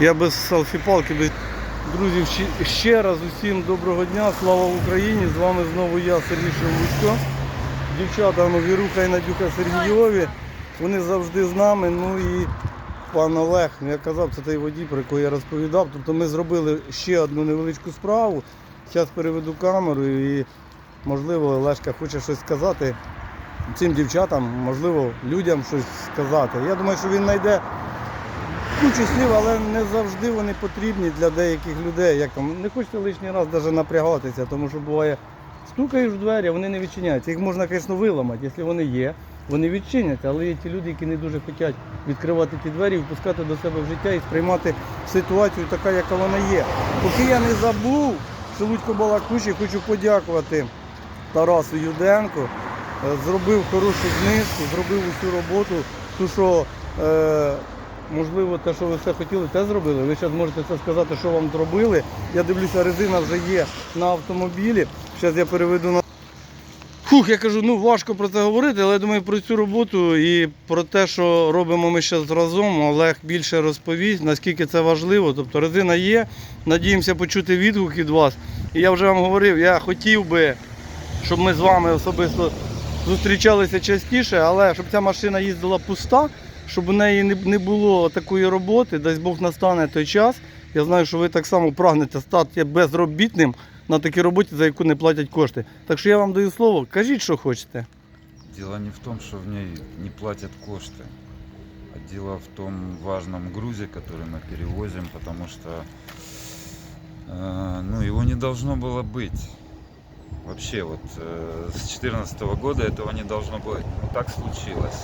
Я без селфі-палки. Друзі, ще- ще раз усім доброго дня, слава Україні! З вами знову я, Сергій Шевлучко. Дівчата ну, Віруха і Надюха Сергійові. Вони завжди з нами. Ну і пан Олег, ну, я казав, це той водій, про якого я розповідав. Тобто ми зробили ще одну невеличку справу. Зараз переведу камеру і, можливо, Олешка хоче щось сказати цим дівчатам, можливо, людям щось сказати. Я думаю, що він знайде кучу слів, але не завжди вони потрібні для деяких людей. Як там, не хочете лишній раз навіть напрягатися, тому що буває, стукаєш в двері, вони не відчиняються. Їх можна, звісно, виламати, якщо вони є, вони відчиняться, але є ті люди, які не дуже хочуть відкривати ті двері, впускати до себе в життя і сприймати ситуацію така, яка вона є. Поки я не забув, Шелудько Балакуші, хочу подякувати Тарасу Юденко. Е, Зробив хорошу знижку, зробив усю роботу, ту, що е, можливо те, що ви все хотіли, те зробили. Ви зараз можете це сказати, що вам зробили. Я дивлюся, резина вже є на автомобілі. Зараз я переведу на. Фух, я кажу, ну важко про це говорити, але я думаю про цю роботу і про те, що робимо ми ще разом. Олег більше розповість, наскільки це важливо. Тобто резина є. Надіємося почути відгук від вас. І я вже вам говорив, я хотів би, щоб ми з вами особисто зустрічалися частіше, але щоб ця машина їздила пуста, щоб у неї не- не було такої роботи, дасть Бог настане той час. Я знаю, що ви так само прагнете стати безробітним на такій роботі, за яку не платять кошти. Так що я вам даю слово, кажіть, що хочете. Дело не в том, что в ней не платят кошты, а дело в том важном грузе, который мы перевозим, потому что э, ну, его не должно было быть. Вообще вот э, с 2014 года этого не должно быть. Но так случилось.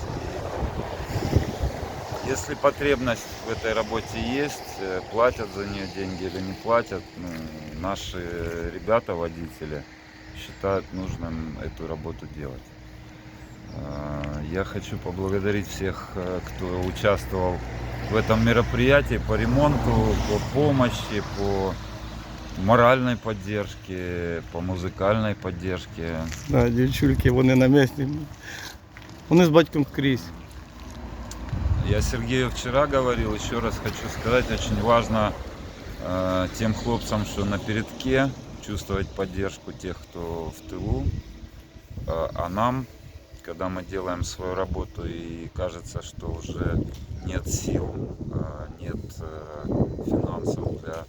Если потребность в этой работе есть, э, платят за нее деньги или не платят, ну, наши ребята, водители, считают нужным эту работу делать. А, Я хочу поблагодарить всех, э, кто участвовал в этом мероприятии по ремонту, по помощи, по моральной поддержке, по музыкальной поддержке. Да, дівчульки, вони на місці. Вони з батьком скрізь. Я Сергею вчера говорил, еще раз хочу сказать, очень важно э, тем хлопцам, что на передке, чувствовать поддержку тех, кто в тылу, Э, а нам, когда мы делаем свою работу и кажется, что уже нет сил, э, нет э, финансов для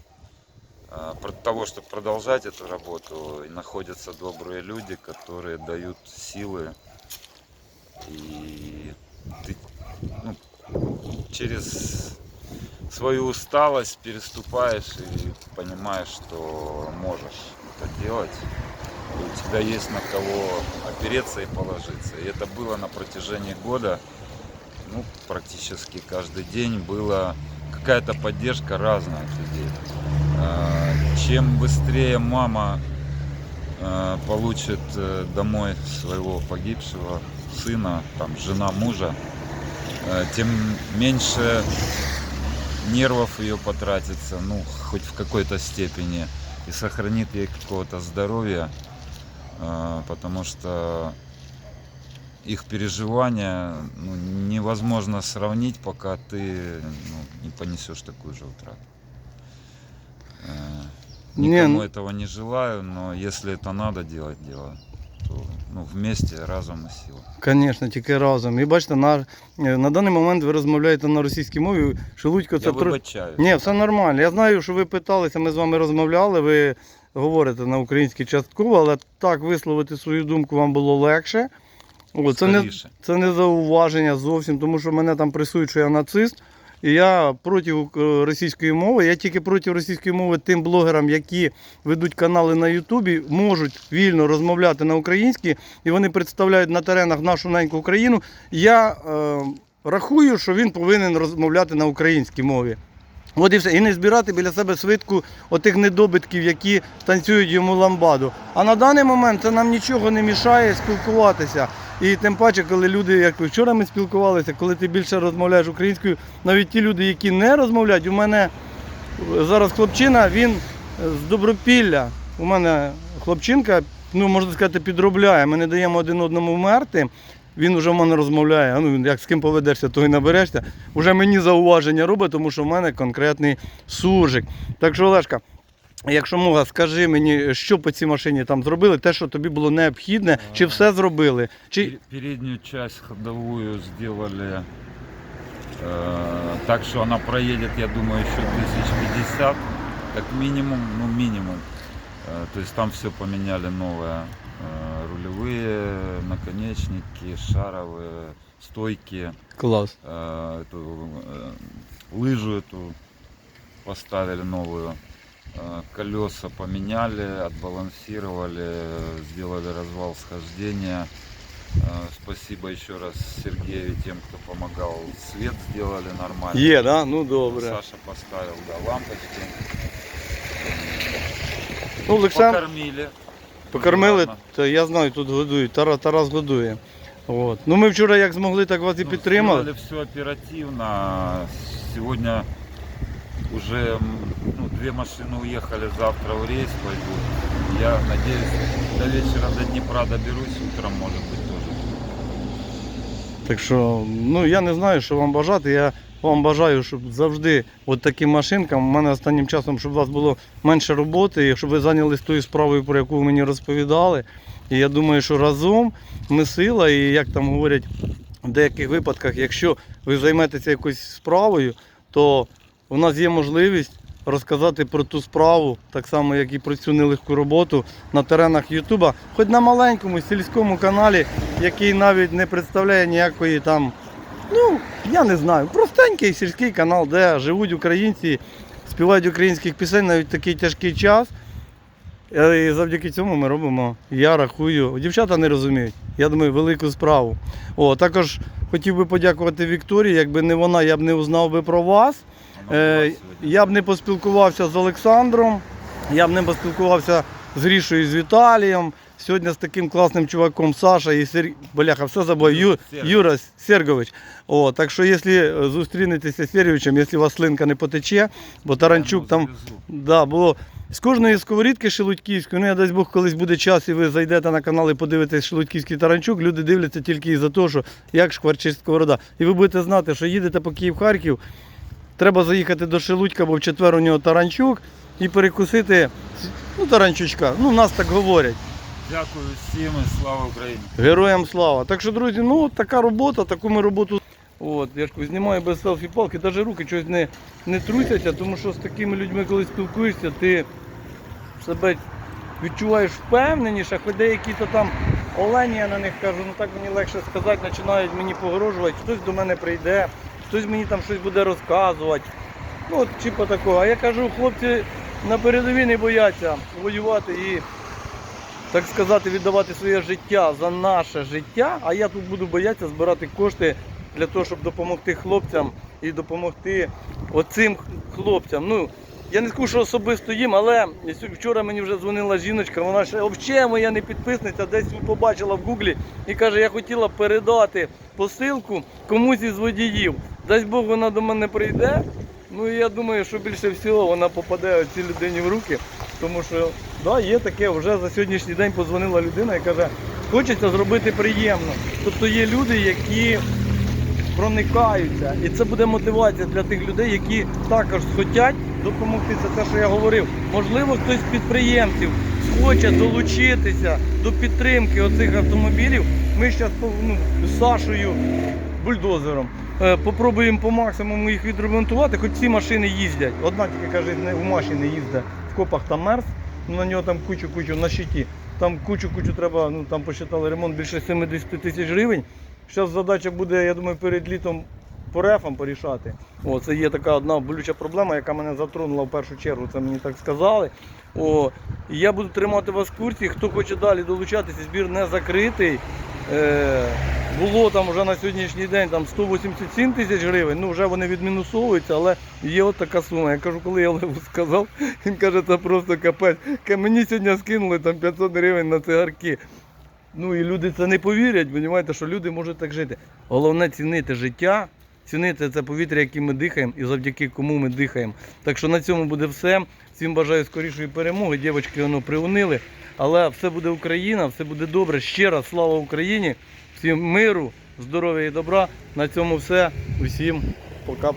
э, того, чтобы продолжать эту работу, и находятся добрые люди, которые дают силы. И ты ну, через свою усталость переступаешь и понимаешь, что можешь это делать. И у тебя есть на кого опереться и положиться. И это было на протяжении года. Ну, практически каждый день была какая-то поддержка разная от людей. А, Чем быстрее мама э, получит э, домой своего погибшего сына, там, жена мужа, тем меньше нервов ее потратится, ну, хоть в какой-то степени, и сохранит ей какого-то здоровья, э, потому что их переживания ну, невозможно сравнить, пока ты ну, не понесешь такую же утрату. Не, Никому ну- этого не желаю, но если это надо делать дело, то ну, вместе разум и сила. Звісно, тільки разом. І бачите, на, е, на даний момент ви розмовляєте на російській мові. Шелудько це Я вибачаю. Ні, все нормально. Я знаю, що ви питалися, ми з вами розмовляли, ви говорите на українській частково, але так висловити свою думку вам було легше. О, це, не, це не зауваження зовсім, тому що мене там пресують, що я нацист. Я проти російської мови. Я тільки проти російської мови тим блогерам, які ведуть канали на Ютубі, можуть вільно розмовляти на українській, і вони представляють на теренах нашу неньку Україну. Я е, рахую, що він повинен розмовляти на українській мові. От і все. І не збирати біля себе свитку отих недобитків, які танцюють йому ламбаду. А на даний момент це нам нічого не мішає спілкуватися. І тим паче, коли люди, як вчора ми спілкувалися, коли ти більше розмовляєш українською, навіть ті люди, які не розмовляють, у мене зараз хлопчина, він з Добропілля. У мене хлопчинка, ну можна сказати, підробляє. Ми не даємо один одному вмерти. він вже в мене розмовляє. Ну як з ким поведешся, то і наберешся. Уже мені зауваження робить, тому що в мене конкретний суржик. Так що, Олешка, якщо можна, скажи мені, що по цій машині там зробили, те, що тобі було необхідне, чи все зробили? Чи Пер- Переднюю часть ходовую сделали э, так, что она проедет, я думаю, еще 1050, как минимум, ну минимум. Э, то есть там все поменяли новое. Э, рулевые, наконечники, шаровые, стойки, клас? э, эту, э, лыжу эту поставили новую. Э, Колеса поменяли, отбалансировали, сделали развал схождения. Э, Спасибо еще раз Сергею и тем, кто помогал. Свет сделали нормально. Є, да? Ну добре. Саша поставил, да, лампочки. Ну, Олександр, Покормили. покормили, Ладно. то я знаю, тут годують. Тарас, Тарас годує. От. Ну ми вчора як змогли, так вас і Ну, підтримали. Сделали все оперативно. Сегодня уже м, ну, две машины уехали, завтра в рейс пойдут. Я надеюсь, до вечера до Днепра доберусь, утром может быть тоже. Так що, ну я не знаю, що вам бажати. Я вам бажаю, щоб завжди от таким машинкам, у мене останнім часом, щоб у вас було менше роботи, і щоб ви зайнялись тою справою, про яку ви мені розповідали. І я думаю, що разом ми сила, і як там говорять в деяких випадках, якщо ви займетеся якоюсь справою, то у нас є можливість розказати про ту справу, так само, як і про цю нелегку роботу на теренах Ютуба, хоч на маленькому сільському каналі, який навіть не представляє ніякої там, ну, я не знаю, простенький сільський канал, де живуть українці, співають українських пісень навіть в такий тяжкий час. Е, І завдяки цьому ми робимо, я рахую, дівчата не розуміють, я думаю, велику справу. О, також хотів би подякувати Вікторії, якби не вона, я б не узнав би про вас. Е, я б не поспілкувався з Олександром, я б не поспілкувався з Грішою, з Віталієм. Сьогодні з таким класним чуваком Саша і Сер... Бляха, все забув. Ю... Юра Сергович. О, так що, якщо е, зустрінетеся з Сергійовичем, якщо у вас слинка не потече, бо Таранчук там. Да, було з кожної сковорідки Шелудьківської, ну я дасть Бог, колись буде час, і ви зайдете на канал і подивитесь Шелудьківський таранчук, люди дивляться тільки із-за того, що як шкварчить сковорода. І ви будете знати, що їдете по Київ-Харків, треба заїхати до Шелудька, бо в четвер у нього таранчук, і перекусити ну, таранчучка. Ну, нас так говорять. Дякую всім і слава Україні. Героям слава. Так що, друзі, ну от така робота, таку ми роботу. От, я ж знімаю без селфі-палки, навіть руки щось не, не трусяться, тому що з такими людьми, коли спілкуєшся, ти себе відчуваєш впевненіше, хоч деякі то там олені, я на них кажу, ну так мені легше сказати, починають мені погрожувати, хтось до мене прийде, хтось мені там щось буде розказувати. Ну от чіпа такого. А я кажу, хлопці на передовій не бояться воювати і так сказати, віддавати своє життя за наше життя, а я тут буду боятися збирати кошти для того, щоб допомогти хлопцям і допомогти оцим хлопцям. Ну, я не скажу, що особисто їм, але вчора мені вже дзвонила жіночка, вона ще взагалі моя не підписниця, десь побачила в гуглі і каже, я хотіла передати посилку комусь із водіїв. Дасть Бог вона до мене прийде. Ну і я думаю, що більше всього вона попаде цій людині в руки, тому що да, є таке, вже за сьогоднішній день подзвонила людина і каже, хочеться зробити приємно. Тобто є люди, які проникаються. І це буде мотивація для тих людей, які також хочуть допомогти. Це те, що я говорив. Можливо, хтось з підприємців схоче долучитися до підтримки оцих автомобілів. Ми зараз ну, з Сашою бульдозером. Е, Попробуємо по максимуму їх відремонтувати, хоч ці машини їздять. Одна тільки каже, не в машині їздить в копах там мерз, ну, на нього там кучу-кучу на щиті. Там кучу-кучу треба, ну там посчитали ремонт більше 70 тисяч гривень. Зараз задача буде, я думаю, перед літом по рефам порішати. О, це є така одна болюча проблема, яка мене затронула в першу чергу, це мені так сказали. О, я буду тримати вас в курсі. Хто хоче далі долучатися, збір не закритий. Е, було там вже на сьогоднішній день там 187 тисяч гривень, ну вже вони відмінусовуються, але є от така сума. Я кажу, коли я Леву сказав, він каже, це просто капець. Мені сьогодні скинули там 500 гривень на цигарки. Ну і люди це не повірять, розумієте, що люди можуть так жити. Головне цінити життя, цінити це повітря, яким ми дихаємо, і завдяки кому ми дихаємо. Так що на цьому буде все. Всім бажаю скорішої перемоги. Дівчатки воно приунили. Але все буде Україна, все буде добре. Ще раз слава Україні. всім миру, здоров'я і добра. На цьому все. Усім пока.